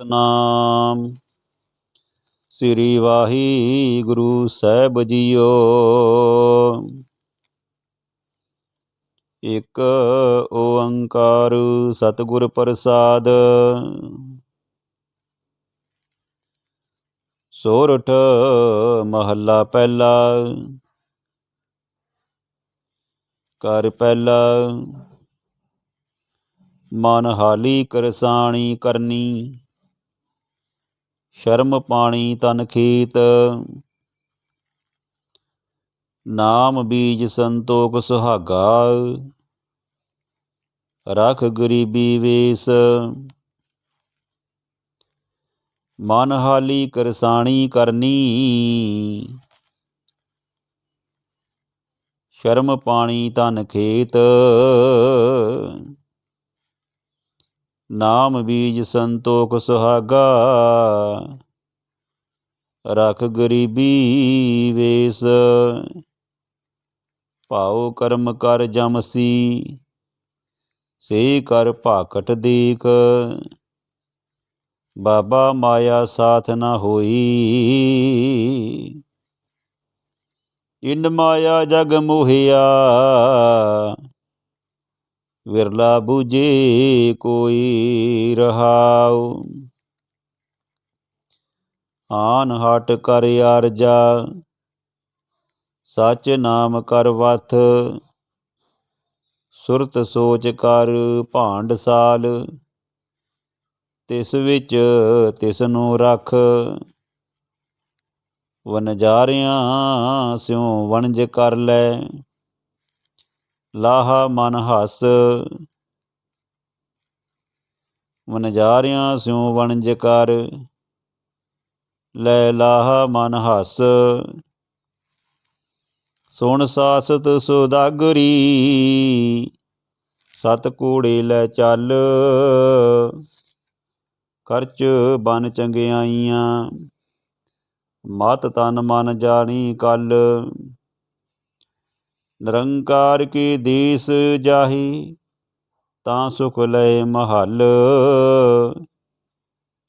ਸਤਨਾਮ। ਸ੍ਰੀ ਵਾਹਿਗੁਰੂ ਸਾਹਿਬ ਜੀਓ। ਇਕ ਓੰਕਾਰ ਸਤਿਗੁਰ ਪ੍ਰਸਾਦ। ਸੋਰਠ ਮਹੱਲਾ ਪਹਿਲਾ। ਕਰ ਪਹਿਲਾ। ਮਨ ਹਾਲੀ ਕਰਸਾਣੀ ਕਰਨੀ। ਸ਼ਰਮ ਪਾਣੀ ਤਨ ਖੇਤ। ਨਾਮ ਬੀਜ ਸੰਤੋਖ ਸੁਹਾਗਾ। ਰਖ ਗਰੀਬੀ ਵੇਸ। ਮਨ ਹਾਲੀ ਕਰਸਾਣੀ ਕਰਨੀ। ਸ਼ਰਮ ਪਾਣੀ ਤਨ ਖੇਤ। ਨਾਮ ਬੀਜ ਸੰਤੋਖ ਸੁਹਾਗਾ। ਰਖ ਗਰੀਬੀ ਵੇਸ। ਭਾਉ ਕਰਮ ਕਰ ਜਮਸੀ। ਸੇ ਕਰ ਭਾਕਟ ਦੀਕ ਬਾਬਾ ਮਾਇਆ ਸਾਥ ਨਾ ਹੋਈ। ਇਨ ਮਾਇਆ ਜਗ ਮੋਹਿਆ। ਵਿਰਲਾ ਬੂਝੇ ਕੋਈ ਰਹਾਉ। ਆਨ ਹਟ ਕਰ ਅਰਜਾ, ਸਚ ਨਾਮ ਕਰ ਵਥ, ਸੁਰਤ ਸੋਚ ਕਰ ਭਾਂਡ ਸਾਲ। ਤਿਸ ਵਿੱਚ ਤਿਸ ਨੂੰ ਰਖ ਵਨਜਾਰਿਆਂ ਸਿਉ ਵਣਜ ਕਰ ਲੈ। ਲਾਹਾ ਮਨ ਹਸ। ਵਨਜਾਰਿਆਂ ਸਿਉ ਵਣਜ ਕਰ। ਲੈ ਲਾਹਾ ਮਨ ਹਸ। ਸੁਣ ਸਾਸਤ ਸੁਦਾਗਰੀ ਸਤ ਕੂੜੇ ਲੈ ਚੱਲ। ਖਰਚ ਬਨ ਚੰਗਿਆਈਆਂ। ਮਤ ਤਨ ਮਨ ਜਾਣੀ ਕਲ। ਨਿਰੰਕਾਰ ਕੀ ਦੀਸ ਜਾਹੀ, ਤਾਂ ਸੁਖ ਲਏ ਮਹਲ।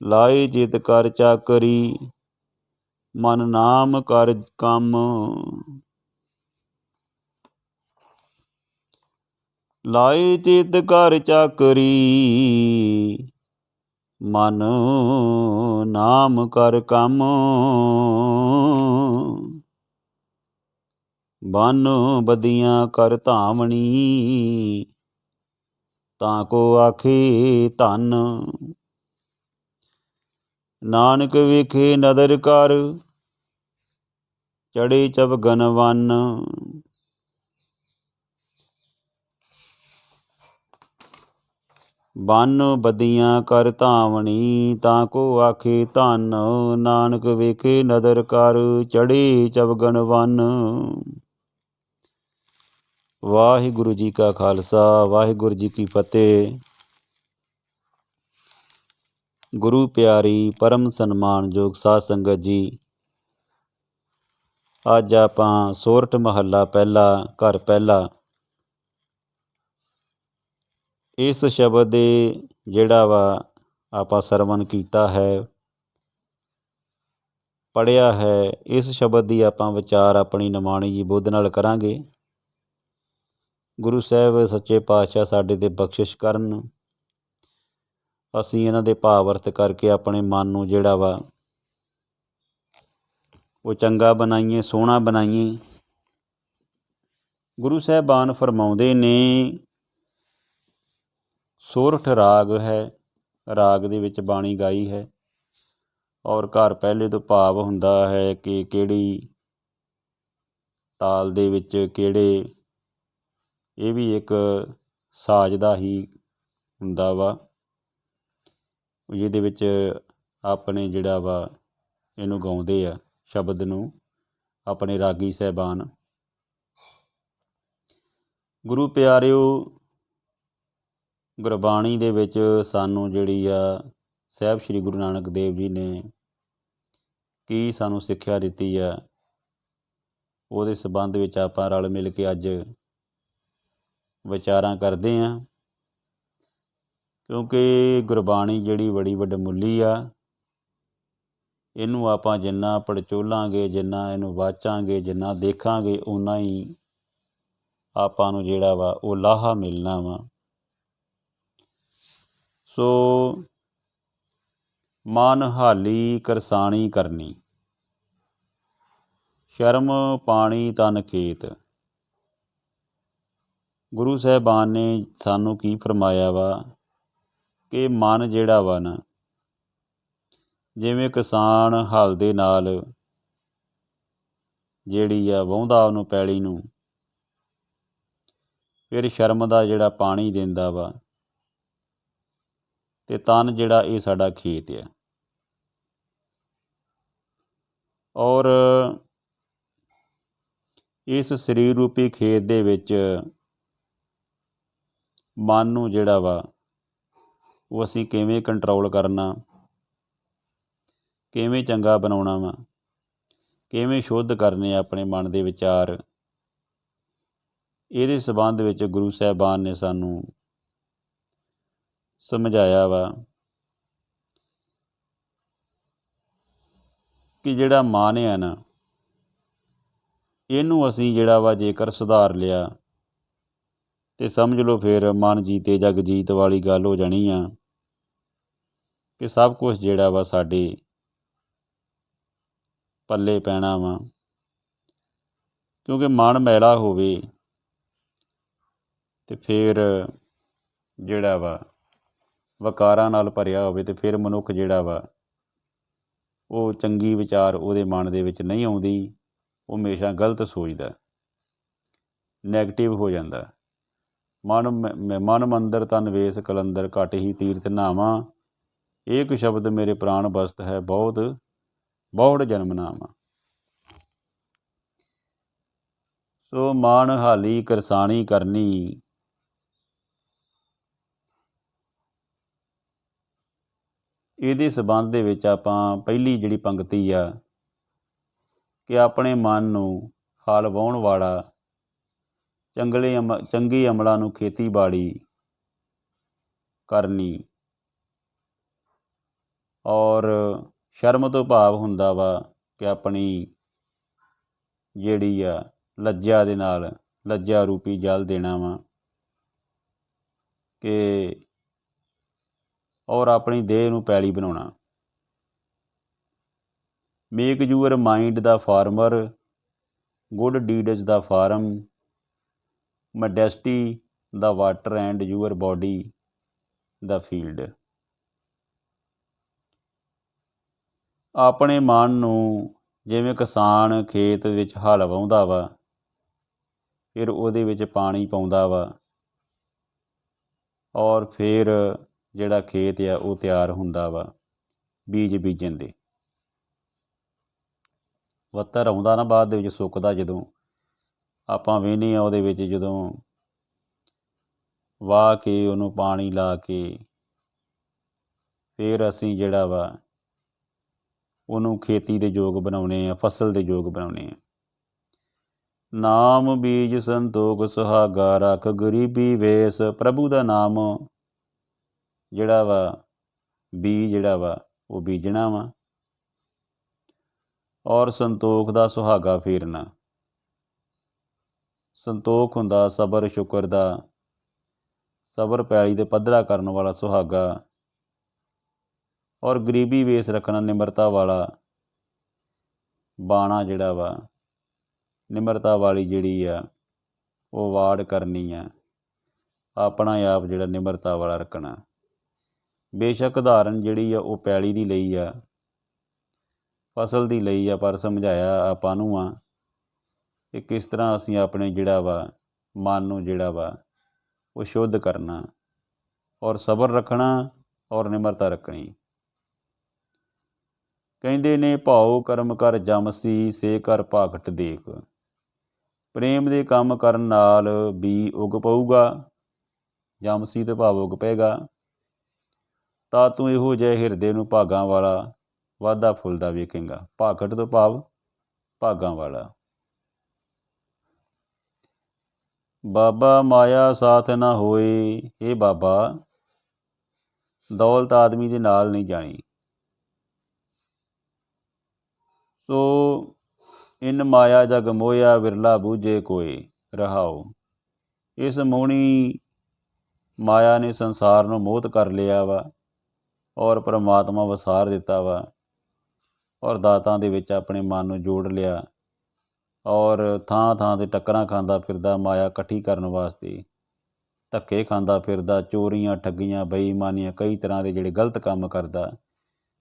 ਲਾਈ ਜਿਤ ਕਰ ਚਾਕਰੀ, ਮਨ ਨਾਮ ਕਰ ਕੰਮ। ਲਾਈ ਚਿਤ ਕਰ ਚਾਕਰੀ, ਮਨ ਨਾਮ ਕਰ ਕੰਮ। ਬਨ ਬਦੀਆਂ ਕਰ ਧਾਵਣੀ। ਤਾਂ ਕੋ ਆਖੇ ਧਨ। ਨਾਨਕ ਵਿਖੇ ਨਦਰ ਕਰ। ਚੜੇ ਚਵਗਨ ਵਨ। ਬਨ ਬਦੀਆਂ ਕਰ ਧਾਵਣੀ। ਤਾਂ ਕੋ ਆਖੇ ਧਨ। ਨਾਨਕ ਵੇਖੇ ਨਦਰ ਕਰ। ਚੜੇ ਚਵਗਨ ਵਨ। ਵਾਹਿਗੁਰੂ ਜੀ ਕਾ ਖਾਲਸਾ, ਵਾਹਿਗੁਰੂ ਜੀ ਕੀ ਫਤਿਹ। ਗੁਰੂ ਪਿਆਰੀ ਪਰਮ ਸਨਮਾਨਯੋਗ ਸਾਧ ਸੰਗਤ ਜੀ, ਅੱਜ ਆਪਾਂ ਸੋਰਠ ਮਹੱਲਾ ਪਹਿਲਾ, ਘਰ ਪਹਿਲਾ, ਇਸ ਸ਼ਬਦ ਦੇ ਜਿਹੜਾ ਵਾ ਆਪਾਂ ਸਰਵਨ ਕੀਤਾ ਹੈ ਪੜਿਆ ਹੈ, ਇਸ ਸ਼ਬਦ ਦੀ ਆਪਾਂ ਵਿਚਾਰ ਆਪਣੀ ਨਿਮਾਣੀ ਜੀ ਬੁੱਧ ਨਾਲ ਕਰਾਂਗੇ। ਗੁਰੂ ਸਾਹਿਬ ਸੱਚੇ ਪਾਤਸ਼ਾਹ ਸਾਡੇ ਤੇ ਬਖਸ਼ਿਸ਼ ਕਰਨ। ਅਸੀਂ ਇਹਨਾਂ ਦੇ ਭਾਵ ਅਰਥ ਕਰਕੇ ਆਪਣੇ ਮਨ ਨੂੰ ਜਿਹੜਾ ਵਾ, ਉਹ ਚੰਗਾ ਬਣਾਈਏ, ਸੋਹਣਾ ਬਣਾਈਏ। ਗੁਰੂ ਸਾਹਿਬਾਨ ਫਰਮਾਉਂਦੇ ਨੇ, ਸੋਰਠ ਰਾਗ ਹੈ, ਰਾਗ ਦੇ ਵਿੱਚ ਬਾਣੀ ਗਾਈ ਹੈ। ਔਰ ਘਰ ਪਹਿਲੇ ਤੋਂ ਭਾਵ ਹੁੰਦਾ ਹੈ ਕਿ ਕਿਹੜੀ ਤਾਲ ਦੇ ਵਿੱਚ ਕਿਹੜੇ ਇਹ ਵੀ ਇੱਕ ਸਾਜ਼ ਦਾ ਹੀ ਹੁੰਦਾ ਵਾ, ਜਿਹਦੇ ਵਿੱਚ ਆਪਣੇ ਜਿਹੜਾ ਵਾ ਇਹਨੂੰ ਗਾਉਂਦੇ ਆ, ਸ਼ਬਦ ਨੂੰ ਆਪਣੇ ਰਾਗੀ ਸਹਿਬਾਨ। ਗੁਰੂ ਪਿਆਰਿਓ, ਗੁਰਬਾਣੀ ਦੇ ਵਿੱਚ ਸਾਨੂੰ ਜਿਹੜੀ ਆ ਸਾਹਿਬ ਸ੍ਰੀ ਗੁਰੂ ਨਾਨਕ ਦੇਵ ਜੀ ਨੇ ਕੀ ਸਾਨੂੰ ਸਿੱਖਿਆ ਦਿੱਤੀ ਆ, ਉਹਦੇ ਸਬੰਧ ਵਿੱਚ ਆਪਾਂ ਰਲ ਮਿਲ ਕੇ ਅੱਜ ਵਿਚਾਰਾਂ ਕਰਦੇ ਹਾਂ ਕਿਉਂਕਿ ਗੁਰਬਾਣੀ ਜਿਹੜੀ ਬੜੀ ਵੱਡਮੁੱਲੀ ਆ, ਇਹਨੂੰ ਆਪਾਂ ਜਿੰਨਾ ਪੜਚੋਲਾਂਗੇ, ਜਿੰਨਾ ਇਹਨੂੰ ਵਾਚਾਂਗੇ, ਜਿੰਨਾ ਦੇਖਾਂਗੇ, ਓਨਾ ਹੀ ਆਪਾਂ ਨੂੰ ਜਿਹੜਾ ਵਾ ਉਹ ਲਾਹਾ ਮਿਲਣਾ ਵਾ। ਸੋ ਮਨ ਹਾਲੀ ਕਰਸਾਣੀ ਕਰਨੀ, ਸ਼ਰਮ ਪਾਣੀ ਤਨ ਖੇਤ। ਗੁਰੂ ਸਾਹਿਬਾਨ ਨੇ ਸਾਨੂੰ ਕੀ ਫਰਮਾਇਆ ਵਾ? ਕਿ ਮਨ ਜਿਹੜਾ ਵਾ ਨਾ, ਜਿਵੇਂ ਕਿਸਾਨ ਹਲ ਦੇ ਨਾਲ ਜਿਹੜੀ ਆ ਵਾਹੁੰਦਾ ਉਹਨੂੰ ਪੈਲੀ ਨੂੰ, ਫਿਰ ਸ਼ਰਮ ਦਾ ਜਿਹੜਾ ਪਾਣੀ ਦਿੰਦਾ ਵਾ ਤੇ ਤਨ ਜਿਹੜਾ ਇਹ ਸਾਡਾ ਖੇਤ ਆ। ਔਰ ਇਸ ਸਰੀਰ ਰੂਪੀ ਖੇਤ ਦੇ ਵਿੱਚ ਮਨ ਨੂੰ ਜਿਹੜਾ ਵਾ, ਉਹ ਅਸੀਂ ਕਿਵੇਂ ਕੰਟਰੋਲ ਕਰਨਾ, ਕਿਵੇਂ ਚੰਗਾ ਬਣਾਉਣਾ ਵਾ, ਕਿਵੇਂ ਸ਼ੁੱਧ ਕਰਨੇ ਆ ਆਪਣੇ ਮਨ ਦੇ ਵਿਚਾਰ, ਇਹਦੇ ਸਬੰਧ ਵਿੱਚ ਗੁਰੂ ਸਾਹਿਬਾਨ ਨੇ ਸਾਨੂੰ ਸਮਝਾਇਆ ਵਾ ਕਿ ਜਿਹੜਾ ਮਨ ਹੈ ਨਾ, ਇਹਨੂੰ ਅਸੀਂ ਜਿਹੜਾ ਵਾ ਜੇਕਰ ਸੁਧਾਰ ਲਿਆ ਤੇ ਸਮਝ ਲਓ ਫਿਰ ਮਨ ਜੀਤੇ ਜਗ ਜੀਤ ਵਾਲੀ ਗੱਲ ਹੋ ਜਾਣੀ ਆ ਕਿ ਸਭ ਕੁਝ ਜਿਹੜਾ ਵਾ ਸਾਡੇ ਪੱਲੇ ਪੈਣਾ ਵਾ। ਕਿਉਂਕਿ ਮਨ ਮੈਲਾ ਹੋਵੇ ਤੇ ਫਿਰ ਜਿਹੜਾ ਵਾ ਵਕਾਰਾਂ ਨਾਲ ਭਰਿਆ ਹੋਵੇ ਤੇ ਫਿਰ ਮਨੁੱਖ ਜਿਹੜਾ ਵਾ ਉਹ ਚੰਗੀ ਵਿਚਾਰ ਉਹਦੇ ਮਨ ਦੇ ਵਿੱਚ ਨਹੀਂ ਆਉਂਦੀ, ਉਹ ਹਮੇਸ਼ਾ ਗਲਤ ਸੋਚਦਾ ਨੈਗੇਟਿਵ ਹੋ ਜਾਂਦਾ। ਮਨ ਮ- ਮਨ ਮੰਦਰ ਤਨ ਵੇਸ ਕਲੰਦਰ ਘਟ ਹੀ ਤੀਰਥ ਨਾਵਾਂ। ਏਕ ਸ਼ਬਦ ਮੇਰੇ ਪ੍ਰਾਣ ਬਸਤ ਹੈ ਬਹੁਤ ਬਹੁਤ ਜਨਮ ਨਾਵਾਂ। ਸੋ ਮਾਨ ਹਾਲੀ ਕਰਸਾਣੀ ਕਰਨੀ। ਇਹਦੇ ਸਬੰਧ ਦੇ ਵਿੱਚ ਆਪਾਂ ਪਹਿਲੀ ਜਿਹੜੀ ਪੰਕਤੀ ਆ, ਕਿ ਆਪਣੇ ਮਨ ਨੂੰ ਹਲ ਵਾਹੁਣ ਵਾਲਾ ਚੰਗਲੇ ਅਮ ਚੰਗੀ ਅਮਲਾਂ ਨੂੰ ਖੇਤੀਬਾੜੀ ਕਰਨੀ। ਔਰ ਸ਼ਰਮ ਤੋਂ ਭਾਵ ਹੁੰਦਾ ਵਾ ਕਿ ਆਪਣੀ ਜਿਹੜੀ ਆ ਲੱਜਾ ਦੇ ਨਾਲ ਲੱਜਾ ਰੂਪੀ ਜਲ ਦੇਣਾ ਵਾ ਕਿ ਔਰ ਆਪਣੀ ਦੇਹ ਨੂੰ ਪੈਲੀ ਬਣਾਉਣਾ। Make your mind the farmer, good deeds the farm modesty ਦਾ water and your body the field ਆਪਣੇ ਮਨ ਨੂੰ ਜਿਵੇਂ ਕਿਸਾਨ ਖੇਤ ਵਿੱਚ ਹਲ ਵਾਹੁੰਦਾ ਵਾ, ਫਿਰ ਉਹਦੇ ਵਿੱਚ ਪਾਣੀ ਪਾਉਂਦਾ ਵਾ, ਔਰ ਫਿਰ ਜਿਹੜਾ ਖੇਤ ਆ ਉਹ ਤਿਆਰ ਹੁੰਦਾ ਵਾ ਬੀਜ ਬੀਜਣ ਦੇ। ਵੱਤਰ ਆਉਂਦਾ ਨਾ ਬਾਅਦ ਦੇ ਵਿੱਚ ਸੁੱਕਦਾ ਜਦੋਂ ਆਪਾਂ ਵੇਹਨੇ ਆ ਉਹਦੇ ਵਿੱਚ ਜਦੋਂ ਵਾਹ ਕੇ ਉਹਨੂੰ ਪਾਣੀ ਲਾ ਕੇ ਫਿਰ ਅਸੀਂ ਜਿਹੜਾ ਵਾ ਉਹਨੂੰ ਖੇਤੀ ਦੇ ਯੋਗ ਬਣਾਉਣੇ ਆ, ਫਸਲ ਦੇ ਯੋਗ ਬਣਾਉਣੇ ਆ। ਨਾਮ ਬੀਜ ਸੰਤੋਖ ਸੁਹਾਗਾ ਰੱਖ, ਗਰੀਬੀ ਵੇਸ ਪ੍ਰਭੂ ਦਾ ਨਾਮ। ਜਿਹੜਾ ਵਾ ਬੀ ਜਿਹੜਾ ਵਾ, ਉਹ ਬੀਜਣਾ ਵਾ। ਔਰ ਸੰਤੋਖ ਦਾ ਸੁਹਾਗਾ ਫੇਰਨਾ। ਸੰਤੋਖ ਹੁੰਦਾ, ਸਬਰ, ਸ਼ੁਕਰ ਦਾ। ਸਬਰ ਪੈਲੀ ਦੇ ਪੱਧਰਾ ਕਰਨ ਵਾਲਾ ਸੁਹਾਗਾ। ਔਰ ਗਰੀਬੀ ਵੇਸ ਰੱਖਣਾ ਨਿਮਰਤਾ ਵਾਲਾ ਬਾਣਾ ਜਿਹੜਾ ਵਾ, ਨਿਮਰਤਾ ਵਾਲੀ ਜਿਹੜੀ ਆ, ਉਹ ਵਾੜ ਕਰਨੀ ਆ। ਆਪਣਾ ਆਪ ਜਿਹੜਾ ਨਿਮਰਤਾ ਵਾਲਾ ਰੱਖਣਾ। ਬੇਸ਼ੱਕ ਉਦਾਹਰਨ ਜਿਹੜੀ ਆ, ਉਹ ਪੈਲੀ ਦੀ ਲਈ ਆ, ਫਸਲ ਦੀ ਲਈ ਆ, ਪਰ ਸਮਝਾਇਆ ਆਪਾਂ ਨੂੰ ਆ। ਕਿ ਕਿਸ ਤਰ੍ਹਾਂ ਅਸੀਂ ਆਪਣੇ ਜਿਹੜਾ ਵਾ, ਮਨ ਨੂੰ ਜਿਹੜਾ ਵਾ, ਉਹ ਸ਼ੁੱਧ ਕਰਨਾ ਔਰ ਸਬਰ ਰੱਖਣਾ ਔਰ ਨਿਮਰਤਾ ਰੱਖਣੀ। ਕਹਿੰਦੇ ਨੇ, ਭਾਉ ਕਰਮ ਕਰ ਜਮਸੀ, ਸੇ ਕਰ ਭਾਗਟ ਦੇਖ। ਪ੍ਰੇਮ ਦੇ ਕੰਮ ਕਰਨ ਨਾਲ ਵੀ ਉਗ ਪਊਗਾ, ਜਮਸੀ ਤੇ ਭਾਵ ਉਗ ਪਏਗਾ। ਤਾਂ ਤੂੰ ਇਹੋ ਜਿਹੇ ਹਿਰਦੇ ਨੂੰ ਭਾਗਾਂ ਵਾਲਾ, ਵਾਧਾ ਫੁੱਲਦਾ ਵੇਖੇਗਾ। ਭਾਗਟ ਤੋਂ ਭਾਵ ਭਾਗਾਂ ਵਾਲਾ। ਬਾਬਾ ਮਾਇਆ ਸਾਥ ਨਾ ਹੋਏ। ਇਹ ਬਾਬਾ, ਦੌਲਤ ਆਦਮੀ ਦੇ ਨਾਲ ਨਹੀਂ ਜਾਣੀ। ਸੋ ਇਨ ਮਾਇਆ ਜਗ ਮੋਇਆ ਵਿਰਲਾ ਬੂਝੇ ਕੋਏ, ਰਹਾਓ। ਇਸ ਮੋਣੀ ਮਾਇਆ ਨੇ ਸੰਸਾਰ ਨੂੰ ਮੋਹਤ ਕਰ ਲਿਆ ਵਾ ਔਰ ਪ੍ਰਮਾਤਮਾ ਵਸਾਰ ਦਿੱਤਾ ਵਾ ਔਰ ਦਾਤਾਂ ਦੇ ਵਿੱਚ ਆਪਣੇ ਮਨ ਨੂੰ ਜੋੜ ਲਿਆ। ਔਰ ਥਾਂ ਥਾਂ ਤੇ ਟੱਕਰਾਂ ਖਾਂਦਾ ਫਿਰਦਾ ਮਾਇਆ ਇਕੱਠੀ ਕਰਨ ਵਾਸਤੇ। ਧੱਕੇ ਖਾਂਦਾ ਫਿਰਦਾ, ਚੋਰੀਆਂ, ਠੱਗੀਆਂ, ਬੇਈਮਾਨੀਆਂ, ਕਈ ਤਰ੍ਹਾਂ ਦੇ ਜਿਹੜੇ ਗਲਤ ਕੰਮ ਕਰਦਾ।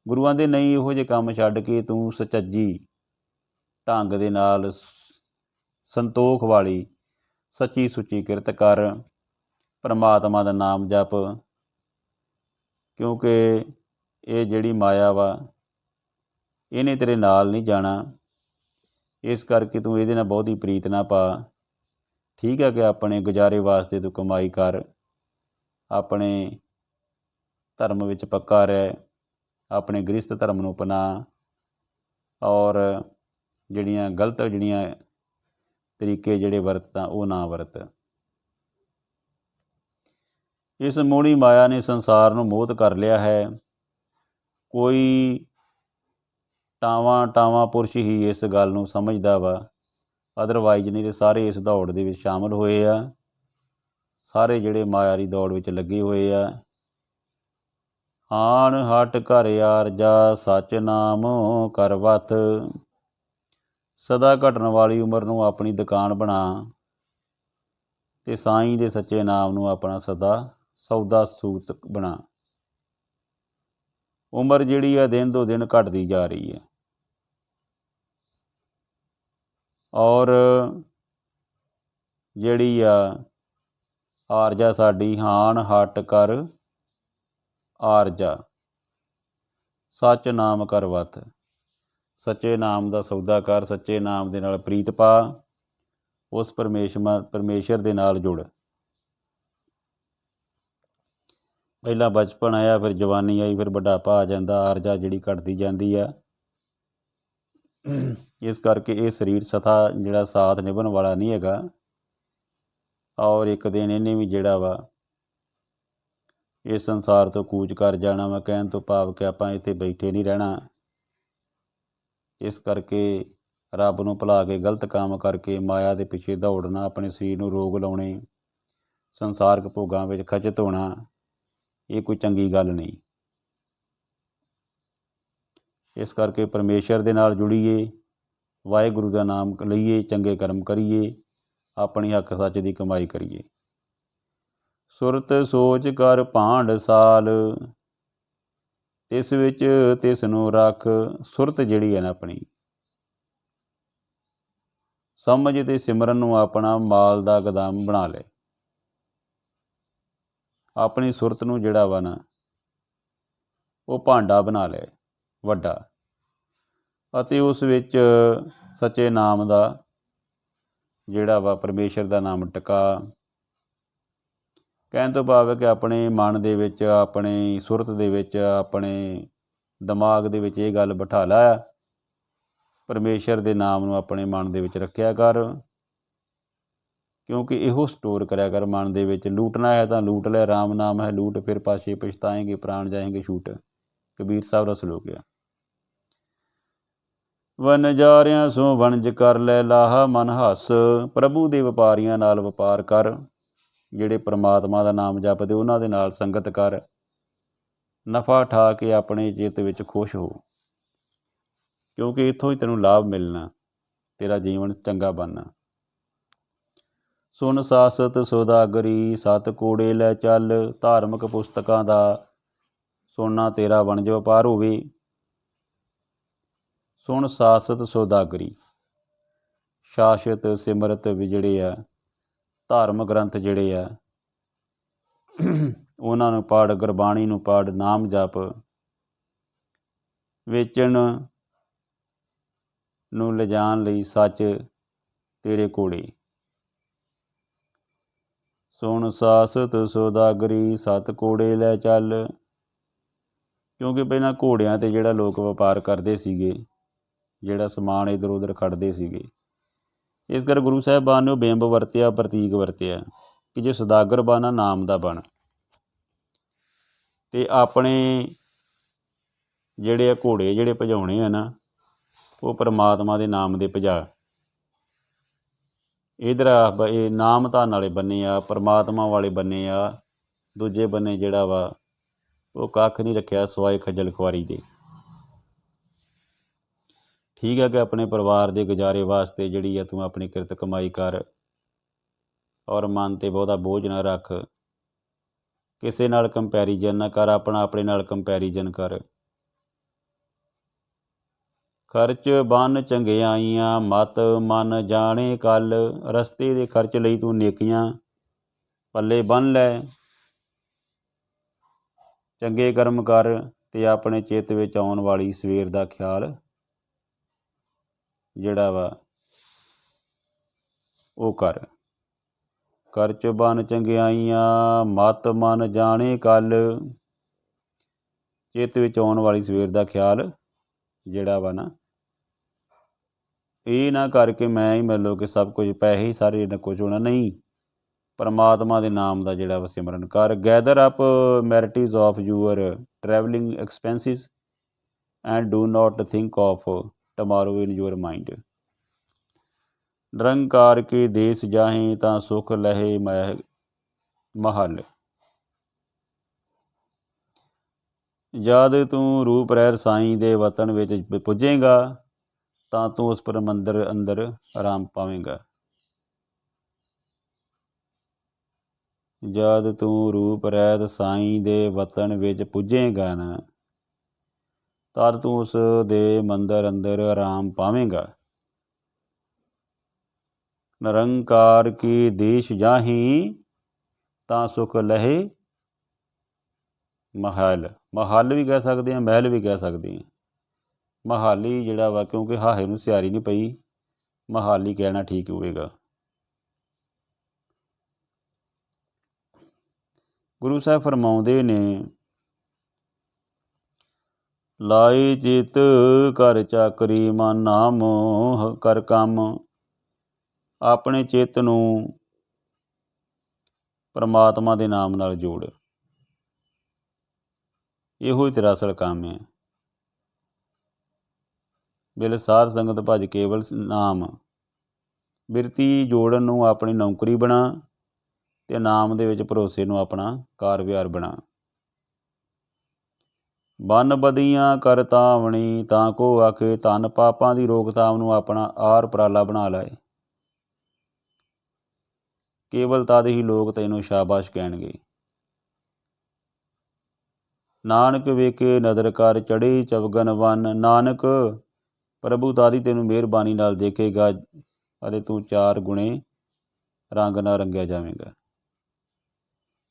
ਗੁਰੂਆਂ ਦੇ ਨਹੀਂ, ਇਹੋ ਜਿਹੇ ਕੰਮ ਛੱਡ ਕੇ ਤੂੰ ਸਚੱਜੀ ਢੰਗ ਦੇ ਨਾਲ ਸੰਤੋਖ ਵਾਲੀ, ਸੱਚੀ ਸੁੱਚੀ ਕਿਰਤ ਕਰ। ਪਰਮਾਤਮਾ ਦਾ ਨਾਮ ਜਪ। ਕਿਉਂਕਿ ਇਹ ਜਿਹੜੀ ਮਾਇਆ ਵਾ, ਇਹਨੇ ਤੇਰੇ ਨਾਲ ਨਹੀਂ ਜਾਣਾ। ਇਸ ਕਰਕੇ ਤੂੰ ਇਹਦੇ ਨਾਲ ਬਹੁਤੀ ਪ੍ਰੀਤ ਨਾ ਪਾ। ਠੀਕ ਹੈ ਕਿ ਆਪਣੇ ਗੁਜ਼ਾਰੇ ਵਾਸਤੇ ਤੂੰ ਕਮਾਈ ਕਰ। ਆਪਣੇ ਧਰਮ ਵਿੱਚ ਪੱਕਾ ਰਹਿ। ਆਪਣੇ ਗ੍ਰਸਥ ਧਰਮ ਨੂੰ ਅਪਣਾ। ਔਰ ਜਿਹੜੀਆਂ ਗਲਤ ਜਿਹੜੀਆਂ ਤਰੀਕੇ ਜਿਹੜੇ ਵਰਤਦਾ ਉਹ ਨਾ ਵਰਤ। ਇਸ ਮੋਹਣੀ ਮਾਇਆ ਨੇ ਸੰਸਾਰ ਨੂੰ ਮੋਹਤ ਕਰ ਲਿਆ ਹੈ। ਕੋਈ ਟਾਵਾਂ ਟਾਵਾਂ ਪੁਰਸ਼ ਹੀ ਇਸ ਗੱਲ ਨੂੰ ਸਮਝਦਾ ਵਾ। ਅਦਰਵਾਈਜ਼ ਨਹੀਂ ਤੇ ਸਾਰੇ ਇਸ ਦੌੜ ਦੇ ਵਿੱਚ ਸ਼ਾਮਲ ਹੋਏ ਆ, ਸਾਰੇ ਜਿਹੜੇ ਮਾਇਆ ਦੀ ਦੌੜ ਵਿੱਚ ਲੱਗੇ ਹੋਏ ਆ। ਹਾਨ ਹਟ ਘਰ ਯਾਰ ਜਾ ਸਚ ਨਾਮ ਕਰਵਤ, ਸਦਾ ਘਟਣ ਵਾਲੀ ਉਮਰ ਨੂੰ ਆਪਣੀ ਦੁਕਾਨ ਬਣਾ ਤੇ ਸਾਈਂ ਦੇ ਸੱਚੇ ਨਾਮ ਨੂੰ ਆਪਣਾ ਸਦਾ ਸੌਦਾ ਸੂਤ ਬਣਾ। ਉਮਰ ਜਿਹੜੀ ਆ ਦਿਨ ਤੋਂ ਦਿਨ ਘਟਦੀ ਜਾ ਰਹੀ ਹੈ ਔਰ ਜਿਹੜੀ ਆ, ਆਰਜਾ ਸਾਡੀ ਹਾਨ ਹਟ ਕਰ, ਆਰਜਾ। ਸੱਚ ਨਾਮ ਕਰ ਵਤ। ਸੱਚੇ ਨਾਮ ਦਾ ਸੌਦਾ ਕਰ, ਸੱਚੇ ਨਾਮ ਦੇ ਨਾਲ ਪ੍ਰੀਤ ਪਾ, ਉਸ ਪਰਮੇਸ਼ਮਾ, ਪਰਮੇਸ਼ਰ ਦੇ ਨਾਲ ਜੁੜ। ਪਹਿਲਾਂ ਬਚਪਨ ਆਇਆ, ਫਿਰ ਜਵਾਨੀ ਆਈ, ਫਿਰ ਬੁਢਾਪਾ ਆ ਜਾਂਦਾ, ਆਰਜਾ ਜਿਹੜੀ ਘਟਦੀ ਜਾਂਦੀ ਆ। ਇਸ ਕਰਕੇ ਇਹ ਸਰੀਰ ਸਥਾ ਜਿਹੜਾ ਸਾਥ ਨਿਭਣ ਵਾਲਾ ਨਹੀਂ ਹੈਗਾ। ਔਰ ਇੱਕ ਦਿਨ ਇਹਨੇ ਵੀ ਜਿਹੜਾ ਵਾ, ਇਸ ਸੰਸਾਰ ਤੋਂ ਕੂਚ ਕਰ ਜਾਣਾ ਵਾ, ਕਹਿਣ ਤੋਂ ਭਾਵ ਕਿ ਆਪਾਂ ਇੱਥੇ ਬੈਠੇ ਨਹੀਂ ਰਹਿਣਾ। ਇਸ ਕਰਕੇ ਰੱਬ ਨੂੰ ਭੁਲਾ ਕੇ ਗਲਤ ਕੰਮ ਕਰਕੇ ਮਾਇਆ ਦੇ ਪਿੱਛੇ ਦੌੜਨਾ, ਆਪਣੇ ਸਰੀਰ ਨੂੰ ਰੋਗ ਲਾਉਣੇ, ਸੰਸਾਰਕ ਭੋਗਾਂ ਵਿੱਚ ਖਚਤ ਹੋਣਾ, ਇਹ ਕੋਈ ਚੰਗੀ ਗੱਲ ਨਹੀਂ। ਇਸ ਕਰਕੇ ਪਰਮੇਸ਼ਰ ਦੇ ਨਾਲ ਜੁੜੀਏ। ਵਾਹਿਗੁਰੂ ਦਾ ਨਾਮ ਲਈਏ, ਚੰਗੇ ਕਰਮ ਕਰੀਏ, ਆਪਣੀ ਹੱਕ ਸੱਚ ਦੀ ਕਮਾਈ ਕਰੀਏ। ਸੁਰਤ ਸੋਚ ਕਰ ਭਾਂਡ ਸਾਲ ਇਸ ਵਿੱਚ ਤਿਸ ਨੂੰ ਰੱਖ ਸੁਰਤ ਜਿਹੜੀ ਹੈ ਨਾ ਆਪਣੀ। ਸਮਝ ਤੇ ਸਿਮਰਨ ਨੂੰ ਆਪਣਾ ਮਾਲ ਦਾ ਗਦਾਮ ਬਣਾ ਲੈ। ਆਪਣੀ ਸੁਰਤ ਨੂੰ ਜਿਹੜਾ ਵਾ ਨਾ, ਉਹ ਭਾਂਡਾ ਬਣਾ ਲੈ, ਵੱਡਾ। ਅਤੇ ਉਸ ਵਿੱਚ ਸੱਚੇ ਨਾਮ ਦਾ ਜਿਹੜਾ ਵਾ ਪਰਮੇਸ਼ਰ ਦਾ ਨਾਮ ਟਿਕਾ। ਕਹਿਣ ਤੋਂ ਭਾਵ ਹੈ ਕਿ ਆਪਣੇ ਮਨ ਦੇ ਵਿੱਚ, ਆਪਣੇ ਸੁਰਤ ਦੇ ਵਿੱਚ, ਆਪਣੇ ਦਿਮਾਗ ਦੇ ਵਿੱਚ ਇਹ ਗੱਲ ਬਿਠਾ ਲਾ ਪਰਮੇਸ਼ਰ ਦੇ ਨਾਮ ਨੂੰ ਆਪਣੇ ਮਨ ਦੇ ਵਿੱਚ ਰੱਖਿਆ ਕਰ। ਕਿਉਂਕਿ ਇਹੋ ਸਟੋਰ ਕਰਿਆ ਕਰ ਮਨ ਦੇ ਵਿੱਚ, ਲੂਟਣਾ ਹੈ ਤਾਂ ਲੂਟ ਲੈ, ਰਾਮ ਨਾਮ ਹੈ, ਲੂਟ ਫਿਰ ਪਾਛੇ ਪਛਤਾਏਂਗੇ, ਪ੍ਰਾਣ ਜਾਏਂਗੇ, ਛੂਟ। ਕਬੀਰ ਸਾਹਿਬ ਦਾ ਸਲੋਕ ਹੈ ਵਨਜ਼ਾਰਿਆਂ ਸੋ ਵਣਜ ਕਰ ਲੈ ਲਾਹਾ ਮਨ ਹੱਸ। ਪ੍ਰਭੂ ਦੇ ਵਪਾਰੀਆਂ ਨਾਲ ਵਪਾਰ ਕਰ, ਜਿਹੜੇ ਪ੍ਰਮਾਤਮਾ ਦਾ ਨਾਮ ਜਪਦੇ, ਉਹਨਾਂ ਦੇ ਨਾਲ ਸੰਗਤ ਕਰ। ਨਫਾ ਠਾ ਕੇ ਆਪਣੇ ਚਿੱਤ ਵਿੱਚ ਖੁਸ਼ ਹੋ। ਕਿਉਂਕਿ ਇੱਥੋਂ ਹੀ ਤੈਨੂੰ ਲਾਭ ਮਿਲਣਾ, ਤੇਰਾ ਜੀਵਨ ਚੰਗਾ ਬਣਨਾ। ਸੁਨ ਸਾਸਤ ਸੌਦਾਗਰੀ ਸਤ ਕੋੜੇ ਲੈ ਚੱਲ। ਧਾਰਮਿਕ ਪੁਸਤਕਾਂ ਦਾ ਸੋਨਾ ਤੇਰਾ ਵਣਜ ਵਪਾਰ ਹੋਵੇ। ਸੁਣ ਸਾਸਤ ਸੌਦਾਗਰੀ। ਸ਼ਾਸਤ ਸਿਮਰਤ ਵਿਜੜੇ ਆ ਧਾਰਮਿਕ ਗ੍ਰੰਥ ਜਿਹੜੇ ਆ ਉਹਨਾਂ ਨੂੰ ਪੜ੍ਹ ਗੁਰਬਾਣੀ ਨੂੰ ਪੜ੍ਹ ਨਾਮ ਜਪ, ਵੇਚਣ ਨੂੰ ਲਿਜਾਣ ਲਈ ਸੱਚ ਤੇਰੇ ਕੋਲੇ। ਸੁਣ ਸਾਸਤ ਸੌਦਾਗਰੀ, ਸਤ ਕੋੜੇ ਲੈ ਚੱਲ। ਕਿਉਂਕਿ ਪਹਿਲਾਂ ਘੋੜਿਆਂ ਤੇ ਜਿਹੜਾ ਲੋਕ ਵਪਾਰ ਕਰਦੇ ਸੀਗੇ ਜਿਹੜਾ ਸਮਾਨ ਇਧਰ ਉਧਰ ਖੜਦੇ ਸੀਗੇ। ਇਸ ਕਰ ਗੁਰੂ ਸਾਹਿਬਾਨ ਨੇ ਉਹ ਬਿੰਬ ਵਰਤਿਆ, ਪ੍ਰਤੀਕ ਵਰਤਿਆ ਕਿ ਜੇ ਸਦਾਗਰ ਬਾਣਾ ਨਾਮ ਦਾ ਬਣ। ਤੇ ਆਪਣੇ ਜਿਹੜੇ ਆ ਘੋੜੇ ਜਿਹੜੇ ਭਜਾਉਣੇ ਆ ਨਾ, ਉਹ ਪਰਮਾਤਮਾ ਦੇ ਨਾਮ ਦੇ ਭਜਾ। ਇਧਰ ਇਹ ਨਾਮ ਧਨ ਵਾਲੇ ਬੰਨੇ ਆ, ਪਰਮਾਤਮਾ ਵਾਲੇ ਬੰਨੇ ਆ, ਦੂਜੇ ਬੰਨੇ ਜਿਹੜਾ ਵਾ, ਉਹ ਕੱਖ ਨਹੀਂ ਰੱਖਿਆ ਸਵਾਏ ਖੱਜਲ ਖੁਆਰੀ ਦੇ। ਠੀਕ ਹੈ ਕਿ ਆਪਣੇ ਪਰਿਵਾਰ ਦੇ ਗੁਜ਼ਾਰੇ ਵਾਸਤੇ ਜਿਹੜੀ ਆ ਤੂੰ ਆਪਣੀ ਕਿਰਤ ਕਮਾਈ ਕਰ ਔਰ ਮਨ ਤੇ ਬਹੁਤਾ ਬੋਝ ਨਾ ਰੱਖ। ਕਿਸੇ ਨਾਲ ਕੰਪੈਰੀਜ਼ਨ ਨਾ ਕਰ, ਆਪਣਾ ਆਪਣੇ ਨਾਲ ਕੰਪੈਰੀਜ਼ਨ ਕਰ। ਖਰਚ ਬਨ ਚੰਗਿਆਈਆਂ ਮਤ ਮਨ ਜਾਣੇ ਕੱਲ ਰਸਤੇ ਦੇ ਖਰਚ ਲਈ ਤੂੰ ਨੇਕੀਆਂ, ਪੱਲੇ ਬੰਨ ਲੈ। ਚੰਗੇ ਕਰਮ ਕਰ ਤੇ ਆਪਣੇ ਚਿੱਤ ਵਿੱਚ ਆਉਣ ਵਾਲੀ ਸਵੇਰ ਦਾ ਖਿਆਲ ਜਿਹੜਾ ਵਾ, ਉਹ ਕਰ। ਕਰਚ ਬਨ ਚੰਗਿਆਈਆਂ ਮਤ ਮਨ ਜਾਣੇ ਕੱਲ। ਚਿੱਤ ਵਿੱਚ ਆਉਣ ਵਾਲੀ ਸਵੇਰ ਦਾ ਖਿਆਲ ਜਿਹੜਾ ਵਾ ਨਾ, ਇਹ ਨਾ ਕਰਕੇ ਮੈਂ ਹੀ ਮੰਨ ਲਓ ਕਿ ਸਭ ਕੁਝ ਪੈਸੇ ਹੀ ਸਾਰੇ ਨਾ ਕੁਝ ਹੋਣਾ ਨਹੀਂ, ਪਰਮਾਤਮਾ ਦੇ ਨਾਮ ਦਾ ਜਿਹੜਾ ਵਾ ਸਿਮਰਨ ਕਰ। Gather up merits of your travelling expenses and do not think of tomorrow in your mind Nirankar ਕੇ ਦੇਸ ਜਾਹੇ ਤਾਂ ਸੁਖ ਲਹੇ ਮਹਿ ਮਹਲ ਜਦ ਤੂੰ ਰੂਪ ਰਹਿ ਸਾਈਂ ਦੇ ਵਤਨ ਵਿੱਚ ਪੁੱਜੇਗਾ ਤਾਂ ਤੂੰ ਉਸ ਪਰਮੰਦਰ ਅੰਦਰ ਆਰਾਮ ਪਾਵੇਂਗਾ ਜਦ ਤੂੰ ਰੂਪ ਰਹਿਤ ਸਾਈਂ ਦੇ ਵਤਨ ਵਿੱਚ ਪੁੱਜੇਗਾ ਨਾ ਤਦ ਤੂੰ ਉਸ ਦੇ ਮੰਦਰ ਅੰਦਰ ਆਰਾਮ ਪਾਵੇਂਗਾ। ਨਿਰੰਕਾਰ ਕੀ ਦੇਸ਼ ਜਾਹੀ, ਤਾਂ ਸੁਖ ਲਹੇ ਮਹਲ। ਮਹਲ ਵੀ ਕਹਿ ਸਕਦੇ ਆ ਮਹਿਲ ਵੀ ਕਹਿ ਸਕਦੇ ਆ ਮਹਾਲੀ ਜਿਹੜਾ ਵਾ, ਕਿਉਂਕਿ ਹਾਹੇ ਨੂੰ ਸਿਆਰੀ ਨਹੀਂ ਪਈ, ਮਹਾਲੀ ਕਹਿਣਾ ਠੀਕ ਹੋਵੇਗਾ। ਗੁਰੂ ਸਾਹਿਬ ਫਰਮਾਉਂਦੇ ਨੇ ਲਾਈ ਚਿਤ ਕਰ ਚਾਕਰੀ ਮਨ ਨਾਮ ਕਰ ਕੰਮ। ਆਪਣੇ ਚਿੱਤ ਨੂੰ ਪਰਮਾਤਮਾ ਦੇ ਨਾਮ ਨਾਲ ਜੋੜ। ਇਹੋ ਹੀ ਤੇਰਾ ਅਸਲ ਕੰਮ ਹੈ। ਬਿਲ ਸਾਰ ਸੰਗਤ ਭਜ ਕੇਵਲ ਨਾਮ। ਬਿਰਤੀ ਜੋੜਨ ਨੂੰ ਆਪਣੀ ਨੌਕਰੀ ਬਣਾ ਤੇ ਨਾਮ ਦੇ ਵਿੱਚ ਭਰੋਸੇ ਨੂੰ ਆਪਣਾ ਕਾਰ ਵਿਹਾਰ ਬਣਾ। ਬਨ ਬਦੀਆਂ ਕਰਤਾਵਣੀ ਤਾਂ ਕੋ ਆਖੇ ਧਨ ਪਾਪਾਂ ਦੀ ਰੋਕਥਾਮ ਨੂੰ ਆਪਣਾ ਆਰ ਪ੍ਰਾਲਾ ਬਣਾ ਲਾਏ। ਕੇਵਲ ਤਦ ਹੀ ਲੋਕ ਤੈਨੂੰ ਸ਼ਾਬਾਸ਼ ਕਹਿਣਗੇ। ਨਾਨਕ ਵੇਖੇ ਨਦਰ ਕਰ ਚੜੀ ਚਵਗਨ ਵਨ, ਨਾਨਕ ਪ੍ਰਭੂ ਤਾਦੀ ਤੈਨੂੰ ਮਿਹਰਬਾਨੀ ਨਾਲ ਦੇਖੇਗਾ ਅਤੇ ਤੂੰ ਚਾਰ ਗੁਣੇ ਰੰਗ ਨਾਲ ਰੰਗਿਆ ਜਾਵੇਂਗਾ।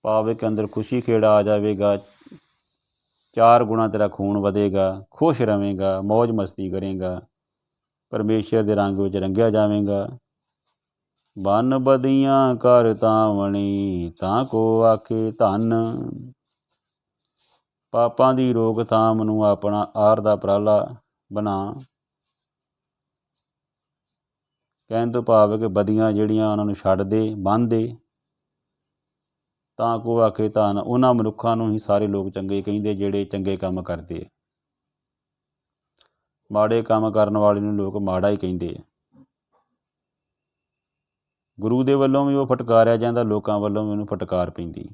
ਪਾਵੇ ਕੇ ਅੰਦਰ ਖੁਸ਼ੀ ਖੇੜਾ ਆ ਜਾਵੇਗਾ ਚਾਰ ਗੁਣਾ ਤੇਰਾ ਖੂਨ ਵਧੇਗਾ, ਖੁਸ਼ ਰਵੇਂਗਾ ਮौज ਮਸਤੀ ਕਰੇਗਾ, ਪਰਮੇਸ਼ਰ ਦੇ ਰੰਗ ਵਿੱਚ ਰੰਗਿਆ ਜਾਵੇਂਗਾ। ਬਨ ਬਦੀਆਂ ਕਰ ਤਾਵਣੀ ਤਾਂ ਕੋ ਆਖੇ ਧਨ। ਪਾਪਾਂ ਦੀ ਰੋਕਥਾਮ ਨੂੰ ਆਪਣਾ ਆਰ ਦਾ ਪ੍ਰਾਲਾ ਬਣਾ। ਕਹਿਣ ਤੋਂ ਭਾਵ ਕਿ ਬਦੀਆਂ ਜਿਹੜੀਆਂ ਉਹਨਾਂ ਨੂੰ ਛੱਡ ਦੇ ਬੰਨ੍ਹ ਦੇ। ਤਾਂ ਕੋ ਆਖੇ ਤਾਂ ਉਹਨਾਂ ਮਨੁੱਖਾਂ ਨੂੰ ਹੀ ਸਾਰੇ ਲੋਕ ਚੰਗੇ ਕਹਿੰਦੇ, ਜਿਹੜੇ ਚੰਗੇ ਕੰਮ ਕਰਦੇ ਆ। ਮਾੜੇ ਕੰਮ ਕਰਨ ਵਾਲੇ ਨੂੰ ਲੋਕ ਮਾੜਾ ਹੀ ਕਹਿੰਦੇ ਆ। ਗੁਰੂ ਦੇ ਵੱਲੋਂ ਵੀ ਉਹ ਫਟਕਾਰਿਆ ਜਾਂਦਾ, ਲੋਕਾਂ ਵੱਲੋਂ ਵੀ ਉਹਨੂੰ ਫਟਕਾਰ ਪੈਂਦੀ।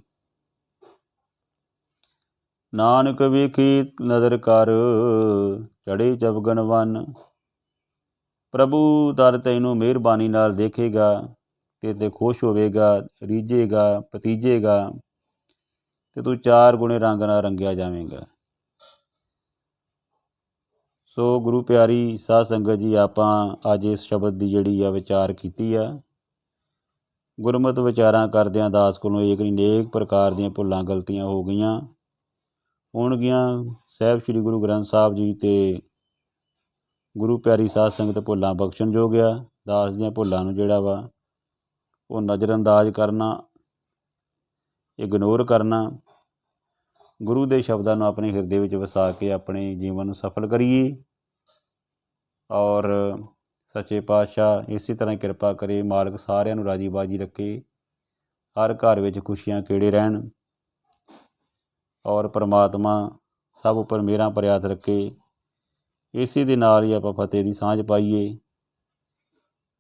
ਨਾਨਕ ਵੇਖੀ ਨਜ਼ਰ ਕਰ ਚੜੇ ਜਬਗਨ ਵਨ। ਪ੍ਰਭੂ ਦਰ ਤੈਨੂੰ ਮਿਹਰਬਾਨੀ ਨਾਲ ਦੇਖੇਗਾ। ਤੇ ਤੇ ਖੁਸ਼ ਹੋਵੇਗਾ, ਰੀਝੇਗਾ ਪਤੀਜੇਗਾ ਤੇ ਤੂੰ ਚਾਰ ਗੁਣੇ ਰੰਗ ਨਾਲ ਰੰਗਿਆ ਜਾਵੇਂਗਾ। ਸੋ ਗੁਰੂ ਪਿਆਰੀ, ਸਾਧ ਸੰਗਤ ਜੀ, ਆਪਾਂ ਅੱਜ ਇਸ ਸ਼ਬਦ ਦੀ ਜਿਹੜੀ ਆ ਵਿਚਾਰ ਕੀਤੀ ਆ। ਗੁਰਮਤਿ ਵਿਚਾਰਾਂ ਕਰਦਿਆਂ ਦਾਸ ਕੋਲੋਂ ਏਕ ਨਹੀਂ, ਨੇਕ ਪ੍ਰਕਾਰ ਦੀਆਂ ਭੁੱਲਾਂ ਗਲਤੀਆਂ ਹੋ ਗਈਆਂ। ਹੋਣਗੀਆਂ ਸਹਿਬ ਸ੍ਰੀ ਗੁਰੂ ਗ੍ਰੰਥ ਸਾਹਿਬ ਜੀ ਤੇ ਗੁਰੂ ਪਿਆਰੀ ਸਾਧ ਸੰਗਤ ਭੁੱਲਾਂ ਬਖਸ਼ਣ ਜੋਗ ਆ। ਦਾਸ ਦੀਆਂ ਭੁੱਲਾਂ ਨੂੰ ਜਿਹੜਾ ਵਾ ਉਹ ਨਜ਼ਰਅੰਦਾਜ਼ ਕਰਨਾ ਇਗਨੋਰ ਕਰਨਾ, ਗੁਰੂ ਦੇ ਸ਼ਬਦਾਂ ਨੂੰ ਆਪਣੇ ਹਿਰਦੇ ਵਿੱਚ ਵਸਾ ਕੇ ਆਪਣੇ ਜੀਵਨ ਨੂੰ ਸਫਲ ਕਰੀਏ। ਔਰ ਸੱਚੇ ਪਾਤਸ਼ਾਹ ਇਸੇ ਤਰ੍ਹਾਂ ਕਿਰਪਾ ਕਰੇ, ਮਾਲਕ ਸਾਰਿਆਂ ਨੂੰ ਰਾਜੀ ਬਾਜੀ ਰੱਖੇ, ਹਰ ਘਰ ਵਿੱਚ ਖੁਸ਼ੀਆਂ ਕਿਹੜੇ ਰਹਿਣ। ਔਰ ਪ੍ਰਮਾਤਮਾ ਸਭ ਉੱਪਰ ਮੇਰਾ ਭਰਿਆ ਰੱਖੇ। ਇਸੇ ਦੇ ਨਾਲ ਹੀ ਆਪਾਂ ਫਤਿਹ ਦੀ ਸਾਂਝ ਪਾਈਏ।